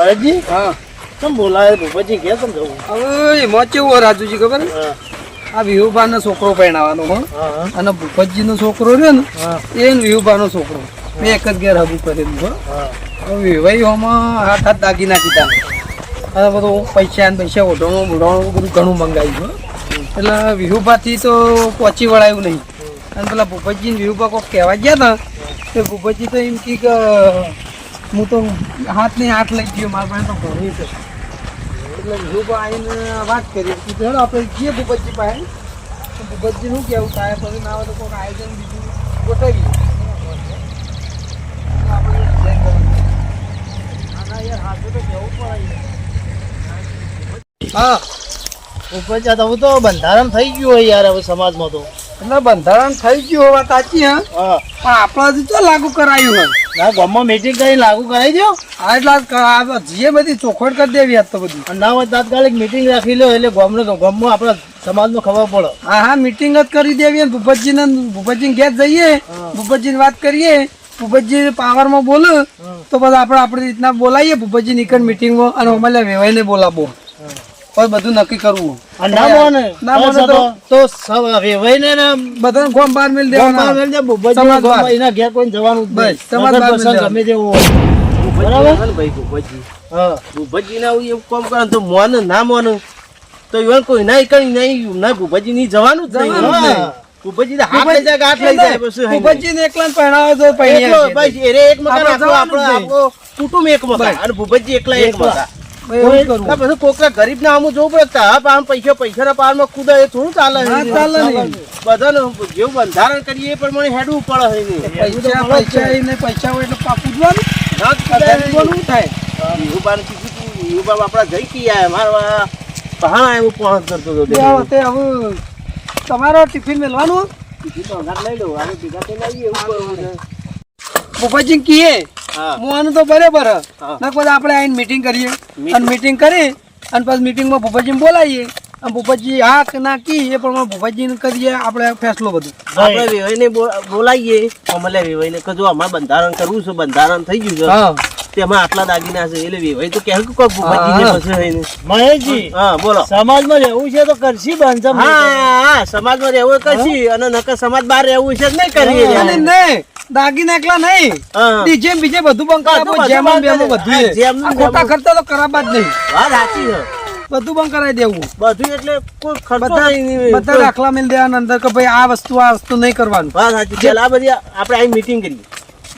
હરજી હા. તમે બોલાય ભૂપતજી? કે કેમ જવું? હવે એમાં કેવું હોય રાજુજી ખબર? આ વિહુભા વિહુભાનો છોકરો પહેણાવાનો હો. અને અને ભૂપતજીનો છોકરો રહ્યો ને એ ને વિહુભાનો છોકરો. મેં એક જ ઘેર હબુ કરેલું હો. વિવાહી હોમાં હાથ હાથ હાથ દાગીના કીધા અને બધું પૈસા ને પૈસા ઓઢણું બોઢણું બધું ઘણું મંગાવ્યું એટલે વિહુભાથી તો પહોંચી વળાયું નહીં. અને પેલા ભૂપતજી ને વિહુભા કોક કહેવા ગયા હતા તે ભૂપતજી તો એમ કી કે હું તો હાથ ને હાથ લઈ ગયો મારા પાસે તો ઘણી છે. એટલે હું પણ આવીને વાત કરી. ચાલો આપણે જઈએ ભૂપતજી પાસે. તો ભૂપતજી કહેવું થાય પછી ના હોય તો કોઈ આયોજન બીજું ગોઠવીએ. આપણે જઈ યાર હાથે તો કેવું પડે હા. તો બંધારણ થઈ ગયું હોય યાર હવે સમાજમાં તો. એટલે બંધારણ થઈ ગયું હોવા સાચી હા? હા. પણ આપણા હજુ તો લાગુ કરાયું હોય. ના ગામમાં મીટિંગ કરી લાગુ કરાવી દો આ એટલા જીએ બધી ચોખવટ કરી દેવી આજ તો બધી. ના હોય તાત્કાલિક મીટિંગ રાખી લો એટલે ગામને ગામમાં આપણા સમાજમાં ખબર પડે. હા હા મીટિંગ જ કરી દેવી અને ભૂપતજીને ભૂપતજીને ઘેર જઈએ હા. ભૂપતજીને વાત કરીએ ભૂપતજી પાવરમાં બોલે તો પછી આપણે આપણી રીતના બોલાવીએ ભૂપતજી નીકળ મીટિંગમાં અને અમારે વેવાઈને બોલાવો. બધું નક્કી કરવું. તો- તો ને ના એવું કામ કરે તો મોન તો ઈવન કોઈ ના કઈ નહીં ના ભૂપતજી ની જવાનું જ નહીં. ભૂપતજી હાથ લઈ જાય કે હાથ લઈ જાય તો પરણી એકલો. બસ એરે એક મકાન આપણે કુટુંબ એક મકાન. અને ભૂપતજી એકલા એક. મકાન. ગરીબ ના આમ જોવું પડે આમ પૈસા પૈસા ના પારમાં કુદા એ થોડું ચાલે ચાલે નહીં. જેવું બંધારણ કરીએ પણ મને હેડવું પડે. પૈસા પૈસા પૈસા હોય એટલે પાકું જ વાનું. ના થાય વિહુબાને કીધું તું, વિહુબા આપણા જઈ કી આયા મારા પહાણા એવું પહોંચ કરતો હતો હવે તમારો ટિફિન મેળવાનું કીધું તો લઈ લઉં હવે ભેગા થઈને આવીએ એવું કરવું. કીએ હા. તો બરાબર હ. ના પછી આપણે આવીને મીટિંગ કરીએ. અને મીટિંગ કરી અને પછી મીટિંગમાં ભૂપતજીને બોલાવીએ. અને ભૂપતજી હા કે ના કી એ પ્રમાણે ભૂપતજીને કરીએ આપણે ફેસલો બધું. આપણે વેવાઈને બોલાવીએ. અમલે વેવાઈને કજો અમારે બંધારણ કરવું છે બંધારણ થઈ ગયું છે. તેમાં આટલા દાગીના છે. એટલે વેવાઈ તો કહે કે કોઈ. પછી મહેશજી હા બોલો. સમાજમાં રહેવું છે તો કરશી બાંધમ હા હા સમાજમાં રહેવું કરશી. અને નકર સમાજ બહાર રહેવું છે નહીં કરીએ નહીં. દાગીના એકલા નહીં. હા. ડીજે બીજે બધું બંધ આપો જેમ બેમ બધું હા, ખોટા. ખર્ચા તો કરાવવા જ નહીં. વાત સાચી છે. બધું બંધ કરાવી દેવું. બધું એટલે કોઈ ખર્ચો બધા દાખલા મેળ દેવાના અંદર કે ભાઈ આ વસ્તુ આ વસ્તુ નહીં કરવાનું. વાત સાચી પેલા આ બધી આપણે અહીં મીટિંગ કરીએ.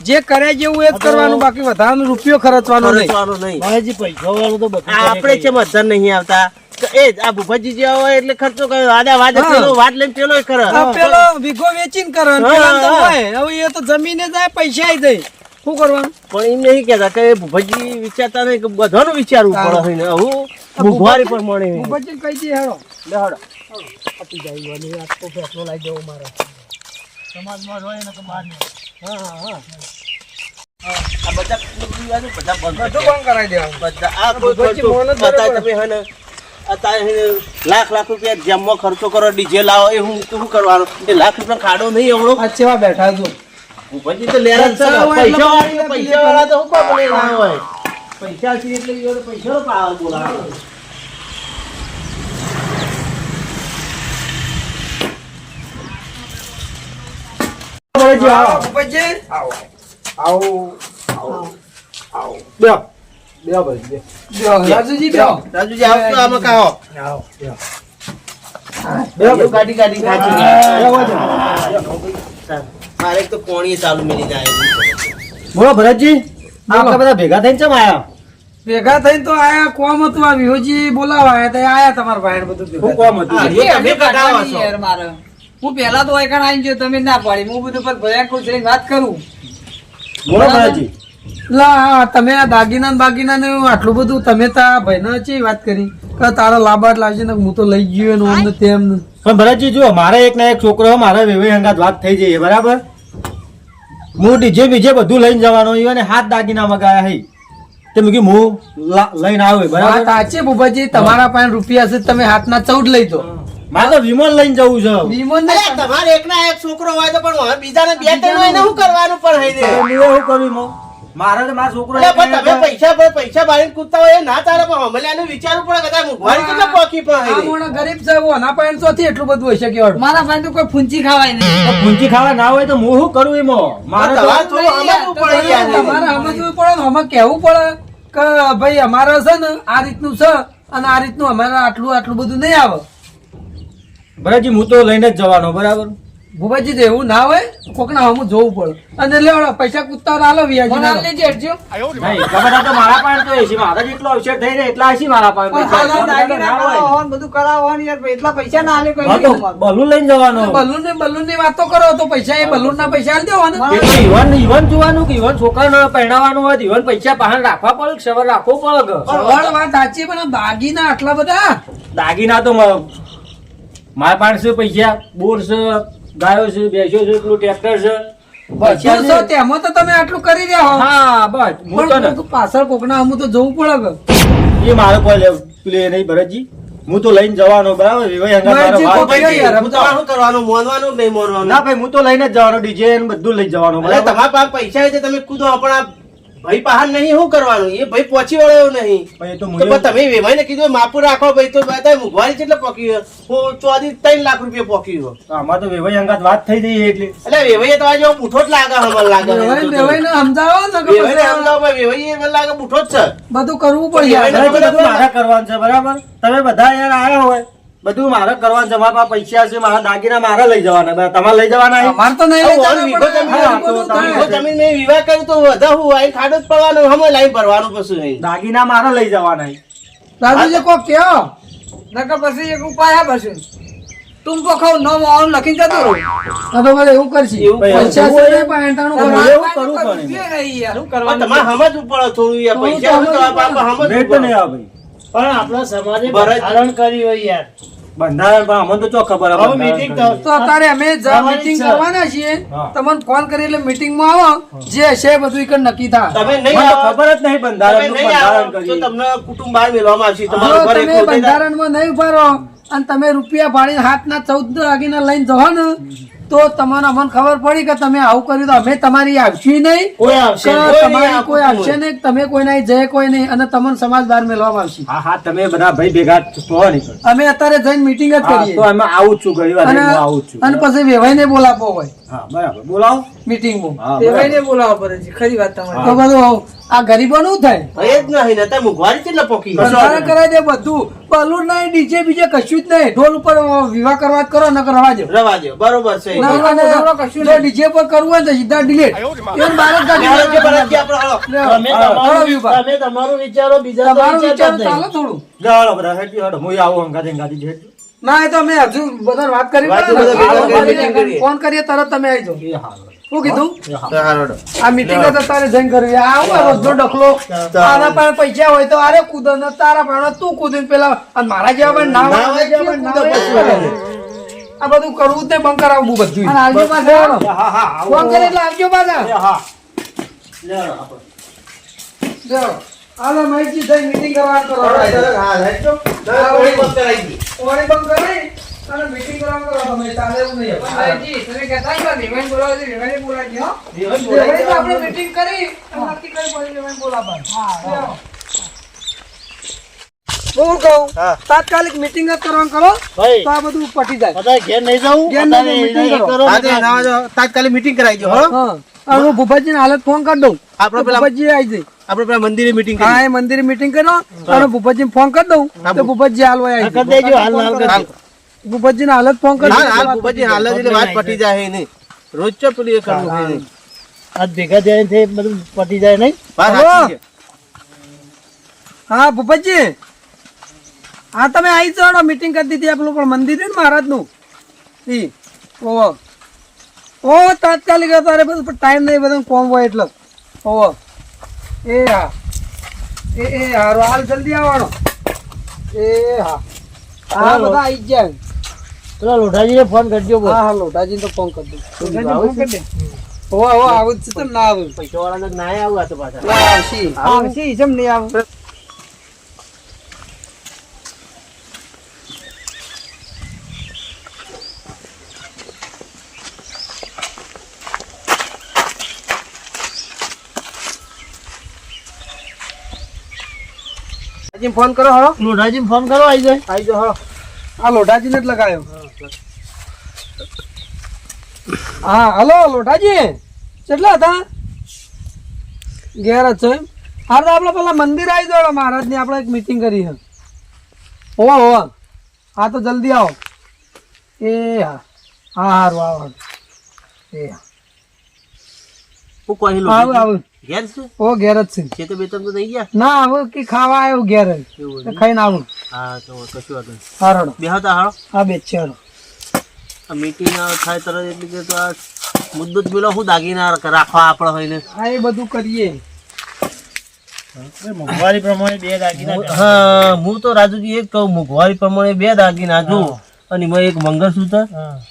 જે કરે જેવું એ જ કરવાનું બાકી વધારાનો રૂપિયો ખર્ચવાનો નહીં. ખર્ચવાનું નહીં. પૈસા વાળું તો આપણે છે મધર નહીં આવતા. એ આ ભૂપતજી જે હોય એટલે ખર્ચો કરે વાદા વાદે પેલો વાદ લઈને પેલો કરે. પેલો વીઘો વેચીને કરે હા, હા. હોય. હવે એ તો જમીને જાય પૈસા આઈ જાય. શું કરવાનું? પણ એમ નહીં કહેતા કે ભૂપતજી વિચારતા નહીં કે બધાનું વિચારવું પડે છે ને. હું મોંઘવારી પર ભૂપતજી કહી દે હેડો. લે હળો. આપી જાય અને આ તો ફેસલો લાવી દેવો મારે. સમાજમાં હોય ને તો બહાર નહીં. આ બધા બધા બંધ બધું બંધ કરાવી દેવા બધા આ કોઈ. તમે હે ને. અત્યારે લાખ લાખ રૂપિયા જેમમાં ખર્ચો કરો ડીજે લાવો એ હું શું કરવાનું? એ લાખ રૂપિયા ખાડો નહીં એવડો. સેવા બેઠા છો. પછી તો લેરા. પૈસા પૈસા વાળી પૈસા પૈસા વાળા તો શું ના હોય. પૈસા છે એટલે ઈ વડે પૈસાનો આવો, આવો. આવો. આવો. બેહો ભાઈ બેહો. બેહો રાજુજી બેહો. રાજુજી આવતો આમાં કાહો આવો બેહો. બેહો ગાડી ગાડી ખાચી મારે તો કોણી ચાલુ મિલી જાય. બોલો ભરતજી આપણે બધા ભેગા થઈને ચમ આયા? ભેગા થઈને તો આયા કોમ હતું આ વિહોજી બોલાવા આયા તો આયા તમારા ભાઈ બધું ભેગા કોમ હતું? એ તમે કઢાવો છો. યાર મારે. હું પેલા તો એકણ આવી ગયો તમે ના પાડી હું બધું પર ભયાનક થઈને વાત કરું. બોલો ભરતજી. લા તમે આ દાગીના બાગીના ને આટલું બધું તમે તા ભાઈ ચી વાત કરી. કે તારા લાભાટ લાવશે ને હું તો લઈ ગયો ને તેમ પણ ભરતજી જો મારે એક ના એક છોકરો મારા વેવે અંગાત વાત થઈ જઈએ બરાબર? હું ડીજે બીજે બધું લઈને જવાનો અને હાથ દાગીના મગાયા હઈ તે મેં હું લઈને આવ્યો બરાબર? સાચી બુબાજી તમારા પાસે રૂપિયા છે તમે હાથના ચૌદ લઈ દો. મારે તો વિમલ લઈને જવું છે. વિમોન નહીં તમારે એક ના એક છોકરો હોય તો પણ બીજાને બે ત્રણ હોય ને શું કરવાનું પણ હઈ દે હું મો? મારે તો મારો છોકરો તમે પૈસા પર પૈસા બાળીને કૂદતા હોય એ ના તારા પણ અમે આને વિચારવું પડે કદાચ મોંઘવારી કેટલા પોકી પણ આ હે. મોણો ગરીબ છે થી એટલું બધું હશે કેવાડું. મારા ભાઈ તો કોઈ ફૂંચી ખાવાય નહીં. પૂંચી ખાવા ના હોય તો હું શું કરું એમાં? મારે તમારે સમજવું પડે યાર. તમારે સમજવું પડે ને અમે કેવું પડે કે ભાઈ અમારે છે ને આ રીતનું છે અને આ રીતનું અમારે આટલું આટલું બધું નહીં આવે. ભરાજી હું તો લઈને જ જવાનો બરાબર? ભૂપાજી તો એવું ના હોય કોકના હમું જોવું પડે. અને એટલે પૈસા કૂદતા આલો વ્યાજી મને ના લેજે હરજો. નહીં તો મારા પાસે તો એસી મારા જેટલો અવસર થઈ રહે એટલા હશે મારા પાસે ના બધું કરાવો યાર એટલા પૈસા ના આલે કોઈ તો. બલૂન લઈને જવાનો. બલૂન ને બલૂનની વાતો કરો તો પૈસા એ બલૂન ના પૈસા આલી દેવાના. ઈવન ઈવન જોવાનું કે ઈવન છોકરાને પહેણાવવાનું હોય ઈવન પૈસા પાહન રાખવા પડે કે સવાર રાખવો પડે કે? વાત સાચી પણ દાગીના આટલા બધા. દાગીના તો મારા પાસે પૈસા બોર છે ગાયો છે ભેંસો છે પેલું ટ્રેક્ટર છે. પૈસા છે તેમાં તો તમે આટલું કરી રહ્યા હો. હા બસ હું તો પાછળ કોકના હમું તો જવું પડે એ મારો નહીં ભરતજી. હું તો લઈને જવાનો બરાબર? કરવાનું મોનવાનું નહીં મોનવાનું. ના ભાઈ હું તો લઈને જ જવાનો ડીજે બધું લઈ જવાનું તમારા પાસે પૈસા હોય તો તમે કૂદો પણ ભાઈ પહાડ નહીં શું કરવાનું? એ ભાઈ પહોંચી વળ્યો નહીં તો તો મુએ- પણ કીધું માપુર રાખો ભાઈ. તો મોંઘવારી કેટલે પોકી હું ચોથી ત્રણ લાખ રૂપિયા પોકી હોય. આમાં તો વેવાઈ અંગાત વાત થઈ જઈ એટલે. એટલે વેવાઈ તો આજે બુઠો જ લાગે હમણાં લાગે. વેવાઈ સમજાવો ને સમજાવો મને લાગે બુઠો જ છે. બધું કરવું પડે મારે કરવાનું છે બરાબર? તમે બધા યાર આયા હોય. બધું મારે કરવાનું જમા પૈસા છે મારા દાગીના મારા લઈ જવાના તમારે લઈ જવાના? અમારે તો નહીં. જમીન હા, તો મેં વિવાહ કર્યું તો વધારે હું અહીં ખાડો જ પડવાનો હમે લાઈન ભરવાનું કશું નહીં દાગીના મારા લઈ જવાના. દાદુજી કોક કયો નકર પછી એક ઉપાય આ બસ્યું. ટૂંપો ખાવ નો મોહન લખીને જતો રહો. આ તો મને એવું કરશે પૈસા છે તમારે એવું કરવું પડે. યાર, શું પણ તમારે સમજવું પડે થોડું યાર. પૈસા તો તો તો પડે. નહીં આવે ભાઈ પણ આપણા સમાજે બંધારણ કર્યું હોય યાર. બંધારણ પણ અમને તો ચો ખબર હવે બંધારણ તો અત્યારે અમે મીટિંગ કરવાના છીએ. તમને ફોન કરી એટલે મીટિંગમાં આવો જે છે બધું એક નક્કી થાય. તમે નહીં ખબર જ નહીં તમે બંધારણનું નહીં આવો. બંધારણ કરી તમને કુટુંબ બહાર મેળવવામાં આવશે જો તમે એકલું થઈ નહીં ઊભા અને તમે રૂપિયા ભાડી હાથ ના ચૌદ વાગીને લઈને ને તો તમને અમને ખબર પડી કે તમે આવું કર્યું તો અમે તમારી આવશી નહીં. કોઈ આવશે તમારી કોઈ આવશે નહીં તમે કોઈ નહીં જય કોઈ નહીં અને તમને સમાજ બહાર મેળવવામાં આવશે. હા હા તમે બધા ભાઈ ભેગા નહીં. અમે અત્યારે જઈને મીટિંગ જ કરીએ. તો અમે આવું છું ઘણી વાર આવું છું. અને પછી વેવાઈને બોલાવો હોય. હા બરાબર. બોલાવો. મીટિંગમાં. હા દેવાઈને પડે ખરી વાત તમારી. તો બધું આ ગરીબોનું થાય? એ જ નહીં ને અત્યારે મોંઘવારી પોકી બંધારણ કરાવી દે બધું. બલૂન નહીં ડીજે બીજે કશું જ નહીં. ઢોલ ઉપર વિવાહ કરવા કરો ન કરવા દો. રવા દો. બરોબર છે. જો ડીજે પર કરવું હોય તો સીધા ડિલેટ તમે તમારું વિચારો બીજા તમારું વિચાર. ચાલો થોડું. હું આવું જ હેઠી. ના એ તો અમે હજુ બધા વાત કરી. ફોન કરીએ તરત તમે આવી જાઓ. શું કીધું? એ હારું. તો હાલો, હાલો. આ મીટિંગ જ તારે જઈને કરવી. આ રોજનો ડખલો. આના પાસે પૈસા હોય તો આરે કૂદો ને તારા પાસે તું કૂદીને પેલા મારા જેવા પણ ના. આ બધું કરવું નહીં બંધ કરાવવું બધું. આવજો પાછા. ફોન કરે એટલે આવજો પાછા. હા. હાલો માહિતી થઈ મીટિંગ કરવા કરો. હા ના, કોઈ બંધ કરાઈ દી. ઓણી બંધ કરી અને મીટિંગ કરવા કરો. તમે ચાલે એવું નહીં ભાઈજી, તમે કહેતા હતા ને, દેવાઈને બોલાવો છો, દેવાઈને બોલાવજો, હો. બોલાવી આપણે મીટિંગ કરી અને નક્કી કરી બોલી દેવાઈને બોલાવવાનું. હું કહું. તાત્કાલિક મીટિંગ જ કરવાનું કરો તો આ બધું પટી જાય. બધા ઘેર નહીં જવું ઘેર નહીં કરો. તાત્કાલિક મીટિંગ કરાવી દો, હો. હા. ભૂપતજીને હાલત ફોન કરી દઉં. આપણે પેલા ભૂપતજી આવી જાય. આપણે પેલા મંદિરે મીટિંગ હા કરી એ મંદિરે મીટિંગ કરો અને ભૂપતજી ફોન કરી દઉં. તો ભૂપતજી હાલ હોય કરી દેજો હાલ હાલ કરી હાલ, ભૂપતજીને હાલત ફોન કરી હાલ, હાલ, ભૂપતજી, હાલ એટલે વાત પટી જાય નહીં. રોજ ચો પેલી એ કરવું. આજ ભેગા જાય છે બધું પટી જાય નહીં. હા ભૂપતજી. હા તમે આવી જાઓ મીટિંગ કરી દીધી પેલું પણ મંદિર છે ને મહારાજનું? ઈ ઓહો. ઓ તાત્કાલિક તારે બધું ટાઈમ નહીં બધું કોમ હોય એટલે. ઓહો. એ હા. એ એ હારો. હાલ જલ્દી આવવાનો. એ હા. હા. બધા આવી જ જાય પેલા લોઢાજીને ફોન કરજો બોલ હા હા લોટાજીને તો ફોન કરજો. ફોન કરી દે. ઓહો ઓહો આવું છે. તો ના આવું? પૈસાવાળાને ના આવું આ તો પાછા. આવશી. આવશે, જેમ નહીં આવે. લોઢાજી ફોન કરો હો. લોઢાજી ફોન કરો આવી જાય. આવી જાઓ હળો આ લોઢાજીને જ લગાડ્યો હા હલો લોઢાજી. કેટલા હતા? ઘેર જ છો એમ? હા તો આપણે પેલા મંદિર આવી જાઓ મહારાજની. આપણે એક મીટિંગ કરી છે હોવા હોવા. હા તો જલ્દી આવો. એ હા. હા હારું આવો એ હા. હું કહી આવું આવું. ઘેર છે? ઓ ઘેર જ છે. ખેતર બેતર તો નહીં ગયા? ના હવે કે ખાવા આવ્યો ઘેર જ. ખાઈને આવું. હા તો કશું વાંધો નહીં. હારડો. બે હતા હાળો હા બે છે હારો. આ મીટિંગ થાય તરત એટલે કે તો આ મુદ્દો જ પેલો શું દાગીના રાખવા આપણે હોય ને? હા એ બધું કરીએ. મોંઘવારી પ્રમાણે બે દાગીના હા હું તો રાજુજી એ જ કહું મોંઘવારી પ્રમાણે બે દાગીના જો અને એમાં એક મંગળસૂત્ર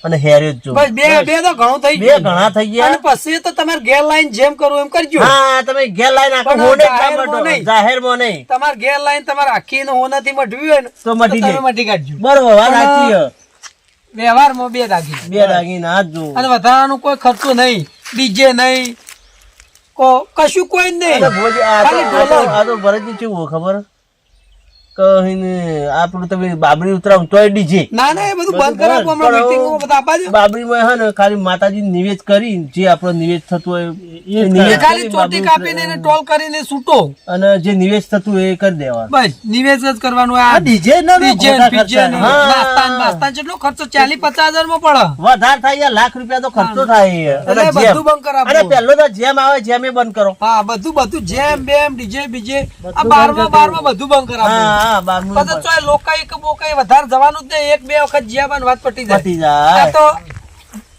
અને હેરે જ બસ બે બે તો ઘણું થઈ બે ઘણા થઈ અને ગયા પછી તો તમારે ઘેર લાઈન જેમ કરવું એમ કરજો. હા તમે ઘેર લાઈન આખો હોને કામ જાહેરમાં કાપડો. નહીં. તમારે ઘેર લાઈન તમારે આખી નો હોનાથી મટવી હોય ને તો તમે જાય. મટી કાઢજો. બરોબર વાત સાચી છે. વ્યવહારમાં બે દાગી બે દાગી ના જ જો. અને વધારાનું કોઈ ખર્ચો નહીં. ડીજે નહીં. કો- કશું કોઈ નહીં. અરે આ તો- ખાલી. આ તો ભરતજી કેવું ખબર? કહીને આપણું તમે બાબરી ઉતરાવ તોય ડીજે. ના ના એ બધું બંધ કરાવો હમણાં મીટિંગમાં બધા આપવા દો. બાબરીમાં હે ને ખાલી માતાજી નિવેદ કરી જે આપણો નિવેદ થતું હોય એ એ નિવેદ ખાલી ચોટી બાબરી કાપીને એને ટોલ કરીને છૂટો અને જે નિવેદ થતું એ કરી દેવાનું. બસ નિવેદ જ કરવાનું આ ડીજે ના ડીજે ને પીજે ને હા. નાસ્તા ને બાસ્તા ખર્ચો ચાલી પચાસ હજારમાં પડે. વધારે થાય યાર લાખ રૂપિયા તો ખર્ચો થાય અને બધું બંધ કરો અરે પહેલો તો જેમ આવે જેમ એ બંધ કરો. હા બધું બધું જેમ બેમ ડીજે બીજે. આ બારમાં બારમાં બધું બંધ કરાવવું હા હા પછી ચોય લોકાઈ કે બોકાઈ વધારે જવાનું જ નહીં. એક બે વખત જ્યાં વાત પટી જાય. પતી જાય. તો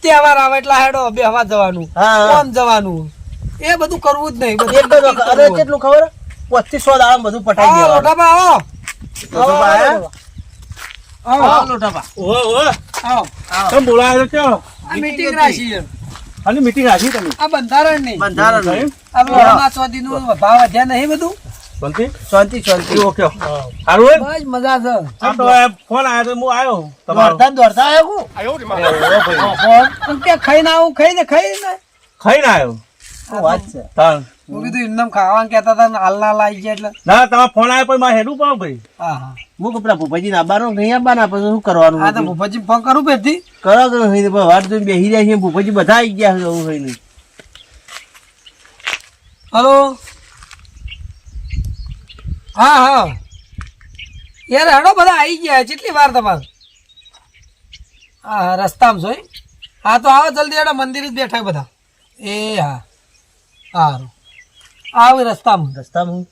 તહેવાર આવે એટલે હેડો બે હવા જવાનું. કોમ જવાનું. એ બધું કરવું જ નહીં. એક જ વખત. અરે કેટલું ખબર? પચીસ સો દાડા બધું પટાઈ આવો. આવો. તમે છો રાખી અને મીટિંગ રાખી તમે? આ બંધારણ નહીં બંધારણ. નહીં. આ ભાવ વધ્યા નહીં બધું? બનતી શાંતિ શાંતિ. ઓકે સારું હોય બસ મજા છે. આ તો ફોન આવ્યો તો હું આવ્યો તમારો. દોડતા ને દોડતા આવ્યો હું. પણ કે ખાઈને આવું ખાઈને ખાઈને? ખાઈને આવ્યો શું વાત છે. તાણ. હું કીધું એમને ખાવાનું કહેતા હતા ને હાલ ગયા એટલે. ના તમારો ફોન આવ્યો પણ મારે હેડું પણ ભાઈ. હા હા. હું કપડા ભૂપાજી આવવાનું નહીં આવવાના પછી શું કરવાનું હા તો ભૂપાજી ફોન કરું પેરથી કરો તો નહીં વાત જોઈને બેસી જાય ભૂપાજી બધા આવી ગયા છે એવું હોય નહીં. હલો? હા હા. યાર હેડો બધા આવી ગયા કેટલી વાર તમારે? હા હા રસ્તામાં જોઈ. હા તો આવો જલ્દી હેડો મંદિર જ બેઠા બધા. એ હા. સારું આવ રસ્તામાં. રસ્તામાં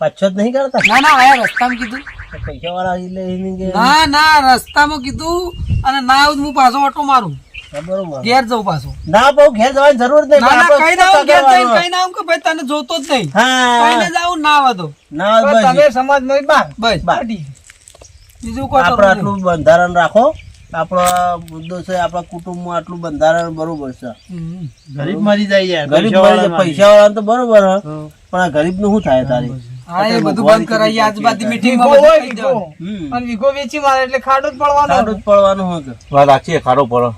પાછો જ નહીં કરતા? ના ના આયા રસ્તામાં કીધું. પૈસા વાળા એટલે ના ના રસ્તામાં કીધું અને ના આવું હું પાછો ઓટો મારું. ઘેર જવું પાછું. ના બહુ ઘેર જવાની જરૂર નહીં ના ના કઈ ના ઘેર જઈને કઈ ના કે ભાઈ તને જોતો જ નહીં. હા. કઈ જ આવું ના વાતો ના બસ સમાજ નો બા બસ. બાર. બીજું કોઈ આપણે આટલું બંધારણ રાખો. આપણો મુદ્દો છે આપણા કુટુંબમાં આટલું બંધારણ બરોબર છે. ગરીબ મરી જાય યાર ગરીબ મરી પૈસા વાળા તો બરોબર પણ આ ગરીબનું શું થાય તારી? હા એ બધું બંધ કરાવી આજુબાજુ મીટિંગ હમ. અને વીઘો વેચી મારે એટલે ખાડો જ પડવાનો. ખાડું જ પડવાનું હોય વાત સાચી ખાડો પડો.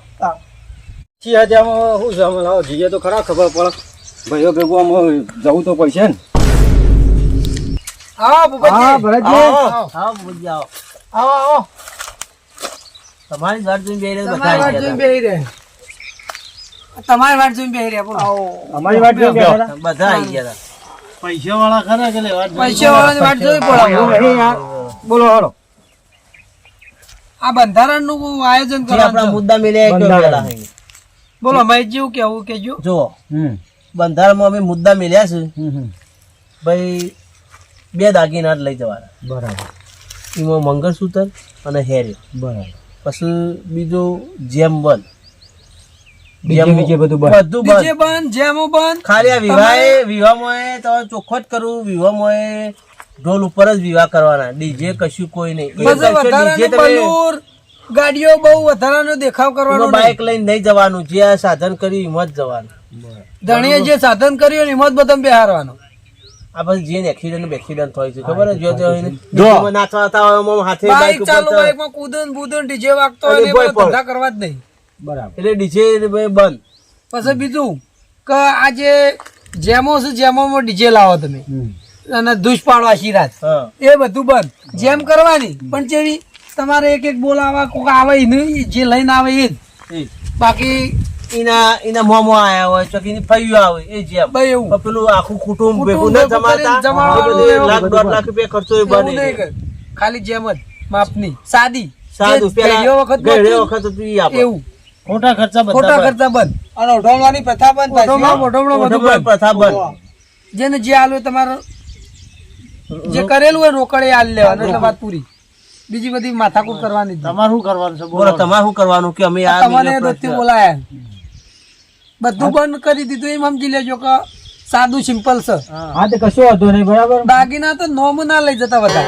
છી ત્યાં શું છે અમે જઈએ તો ખરા ખબર પડે ભાઈઓ ભેગું અમે જવું તો પૈસા ને હા ભૂપતજી આવો, આવો, ભૂપતજી, આવો. આવો આવો તમારી વાત જોઈને બેહી રહ્યા તમારી આવી વાત જોઈને બેહી રહે તમારી વાટ જોઈને બેહી રહ્યા બોલો અમારી વાટ જોઈને બેહી. બધા આવી ગયા પૈસા વાળા ખરા કે પૈસા વાળાની વાટ જોઈ પડે બોલો હાલો આ બંધારણનું આયોજન આપણા મુદ્દા મિલે એક પેલા. બોલો અમારે એવું કેવું કેજો જો બંધારણમાં અમે મુદ્દા મિલ્યા છે. ભાઈ બે દાગીના જ લઈ જવાના. બરાબર. એમાં મંગળસૂત્ર અને હેર. બરાબર. પછી બીજું જેમ ખાલી આ વિવાહ વિવાહમાં એ તમારે ચોખ્ખો જ કરવું વિવાહમાં ઢોલ ઉપર જ વિવાહ કરવાના. ડીજે કશું કોઈ નહીં. ગાડીઓ બહુ વધારાનો દેખાવ કરવાનો બાઇક લઈને નહીં જવાનું જે આ સાધન કર્યું એમાં જ જવાનું. ધણીએ જે સાધન કર્યું એમાં જ બધા બેહારવાનો. આ પછી જેને એક્સિડન્ટ એક્સિડન્ટ થાય છે ખબર જ? જો તે હોય ને, એમાં નાચવા હોય એમાં હાથે બાઇક ચાલુ ચડે. બાઈકમાં કૂદન બુદન ડીજે વાગતો હોય એ ધંધા કરવા જ નહીં. બરાબર. એટલે ડીજે બંધ. પછી બીજું કે આજે જેમો છે જેમોમાં ડીજે લાવો તમે. અને દુષ્પાળો આશીર્વાદ હા. એ બધું બંધ. જેમ કરવાની પણ જેવી તમારે એક એક બોલાવા કોક આવે નહીં જે લઈને આવે એ જ. બાકી એના એના મોમો આયા હોય તો એની ફૈયું આવે એ જેમ ભાઈ એવું. પેલું આખું કુટુંબ ભેગું ન જમાતા લાખ દોઢ લાખ રૂપિયા ખર્ચો એ બને. ખાલી જેમ જ માપની. સાદી. પેલા વખત વખત. એવું. ખોટા ખર્ચા બધા ખોટા બંધ. ખર્ચા બંધ. અને પ્રથા બંધ બંધ પ્રથા બંધ. જેને જે આલું તમારે જે કરેલું હોય રોકડે આલ લેવાનું એટલે વાત પૂરી. બીજી બધી માથાકૂટ કરવાની તમારે શું કરવાનું છે? બોલો તમારે શું કરવાનું કે અમે આ તમને દોસ્તી બોલાયા. બધું બંધ કરી દીધું એમ સમજી લેજો કે સાદું સિમ્પલ છે. હા. તે કશો વાંધો નહીં બરાબર? દાગીના તો નોમ ના લઈ જતા બધા.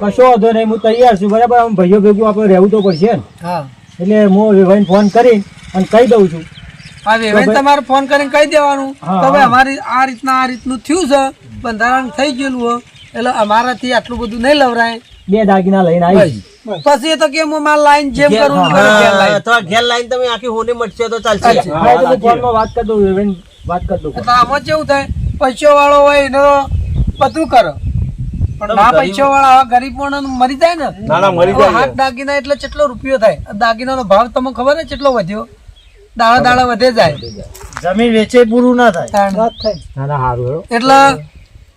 કશો વાંધો નહીં હું તૈયાર છું બરાબર? આમ ભાઈઓ ભેગું આપણે રહેવું તો પડશે ને. હા. એટલે હું વિભાઈને ફોન કરી અને કહી દઉં છું. હા વેવાઈને તમારે ફોન કરીને કહી દેવાનું. હા, ભાઈ અમારી આ રીતના આ રીતનું થયું છે બંધારણ થઈ ગયેલું હોય એટલે અમારાથી આટલું બધું નહીં લવરાય. બે દાગીના લઈને આવી. પછી તો કેમ હું મારા લાઈન જેમ કરે. અથવા ઘેર લાઈન તમે આખી હોને મટશે તો ચાલશે. ફોનમાં વાત કરી દઉં વાત કરી દઉં એટલે આમાં કેવું થાય? પૈસો વાળો હોય એનો બધું કરો. પણ ના પૈસો વાળા ગરીબ માણસ મરી જાય ને હવે હાથ દાગીના એટલે કેટલો રૂપિયો થાય? દાગીનાનો ભાવ તમને ખબર ને કેટલો વધ્યો? દાડા દાડા વધે જાય. જમીન વેચે પૂરું ના થાય. તાણ. ના ના સારું એટલે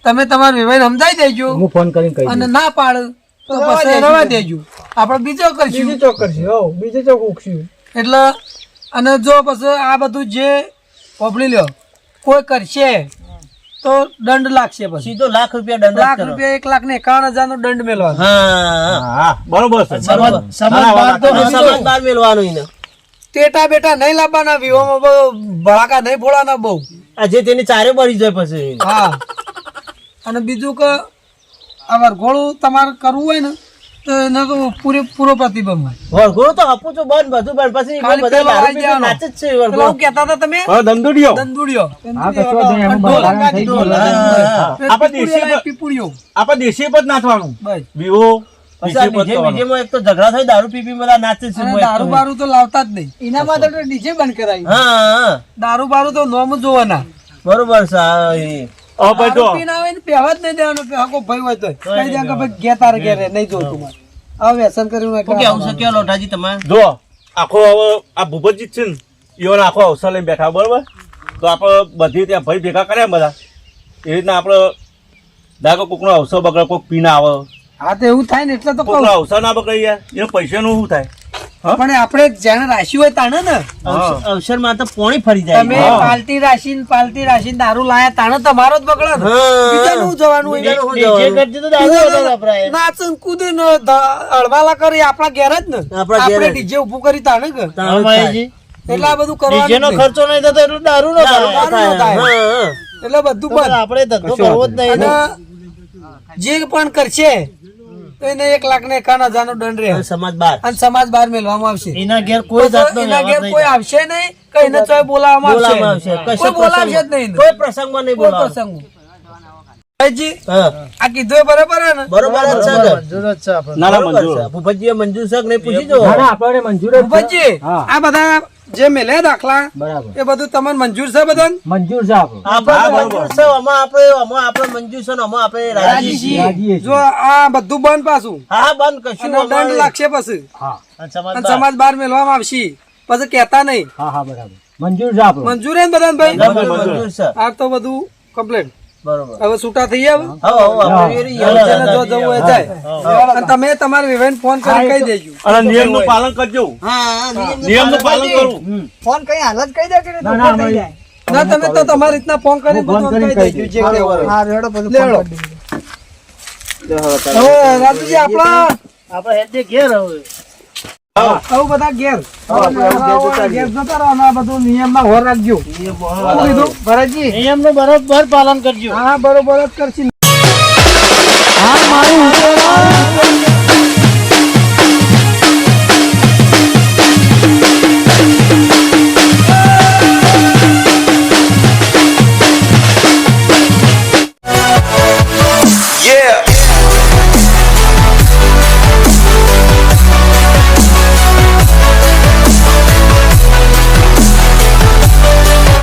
તમે તમારું વિભાઈને સમજાઈ દેજો. હું ફોન કરીને અને ના પાડ. તો પછી રવા દેજો. આપણે બીજો કરશું. બીજો ચોક કરશું હો, બીજો ચોક ઉગશું. એટલે અને જો પછી આ બધું જે પોપડી લ્યો કોઈ કરશે તો દંડ લાગશે પછી. સીધો લાખ રૂપિયા દંડ લાખ રૂપિયા એક લાખ ને એકાવન હજાર નો દંડ મેળવાનો બરોબર હા. સમાજ મેળવાનું એને. ટેટા બેટા નહીં લાવવાના વિવામાં બહુ ભડાકા નહીં ફોડાના બહુ. આજે તેની ચારે બળી જાય પછી. હા. અને બીજું કે આ વરઘોડું તમારે કરવું હોય ને તો એનો તો પૂરેપૂરો પ્રતિબંધ હોય. વરઘોડો તો આપું છું બંધ બધું બંધ પછી બધા દારૂ પીને નાચે જ છે વરઘોડો. હું કહેતા હતા તમે? દંદુડિયો દંદુડિયો હા હા, હા. આપણે દેશી પીપુડિયો આપણે દેશી પર નાચવાનું. બસ. વિવો પછી આ એક તો ઝઘડા થાય દારૂ પી પી બધા નાચે જ છે દારૂ બારું તો લાવતા જ નહીં. એના માટે ડીજે બંધ દારૂ બારૂ તો નોમ જોવાના. બરોબર છે હા, ભાઈ જો. આવે ને પહેવા જ નહીં દેવાનું પહેવા ભય હોય તો. કહી દે કે ભાઈ ઘેર તારે ઘેર નહીં જોતું મારે. હવે વ્યસન કર્યું નહીં શું કેવું છે? લોટાજી તમારે? જો આખો હવે આ ભૂપતજી છે ને ઈઓને આખો અવસર લઈને બેઠા બરોબર? તો આપણે બધી ત્યાં ભાઈ ભેગા કર્યા બધા. એ રીતના આપણે દાખલો કોકનો અવસર બગડે કોક પીને આવે. હા તો એવું થાય ને એટલે તો કોકનો અવસર ના બગડે યાર એનો પૈસાનું શું થાય? પણ આપણે જેને રાશિ હોય તાણે ને અવસર- માં તો પોણી ફરી જાય. તમે પાલટી રાશિ ને પાલટી રાશિ ને દારૂ લાયા તાણે તમારો જ બગડે બીજાનું જવાનું હોય? બીજાનું શું જે જવાનું? કરતી તો દારૂ વધારે વપરાય. નાચે ને કૂદે ને ધ- અળવાલા આપણા ઘેર જ ને. આપણા ડીજે ઉભું કરી તાણે કે? એટલે આ બધું ડીજે નો કરવાનું જ નહીં. ખર્ચો નહીં થતો એટલું દારૂ નો ના. એટલે બધું પણ આપણે ધંધો કરવો જ નહીં જે પણ કરશે તો એને એક લાખ ને એકાવન હજાર નો દંડ રહે સમાજ બાર અને સમાજ બહાર મેળવામાં આવશે. એના ઘેર કોઈ એના ઘેર નહીં કોઈ આવશે નહીં કઈ ને તો બોલાવવામાં બોલાવવામાં આવશે. કોઈ બોલાવશે જ પ્રસંગ- નહીં કોઈ પ્રસંગમાં નહીં કોઈ હા. આ કીધું એ બરાબર ને? બરોબર જ છે મંજૂર જ છે ના ના મંજૂર. છે. મંજૂર છે નહીં પૂછી જો ના ના આપણે મંજૂર ભૂપતજી, આ બધા જે મેલે દાખલા બરાબર. એ બધું તમને મંજૂર છે બધાને? મંજૂર છે આપણે. મંજૂર છે આમાં આપણે આમાં આપણે મંજૂર છે ને આપણે રાજી છીએ. જો આ બધું બંધ પાછું. હા હા બંધ કશું અને દંડ લાગશે પછી. હા. અને સમાજ બહાર. મેળવામાં આવશે. પછી કહેતા નહીં. હા હા બરાબર. મંજૂર છે આપણું. મંજૂર હે બધાને ભાઈ? મંજૂર છે. આ તો બધું કમ્પ્લેટ. હવે છૂટા થઈ જાય અને તમે તમારા વિવેન ફોન કરી કહી દેજો. અને નિયમનું પાલન કરજો. નિયમ હા નિયમનું નિયમનું પાલન કરું ફોન કઈ હાલત કહી દે કે ના, ના, ના તમે તો તમારી રીતના ફોન કરી ફોન કહી દેજો. જે હા રેડો બધું લેડો કરી રાજુજી આપણા આપણે હેડે ઘેર હવે. આવું બધા ઘેર. ઘેર જતા રહો આ બધું નિયમમાં હોર રાખજો. કીધું? ભરતજી? નિયમનું બરોબર પાલન કરજો. હા બરોબર જ કરશે. હા મારું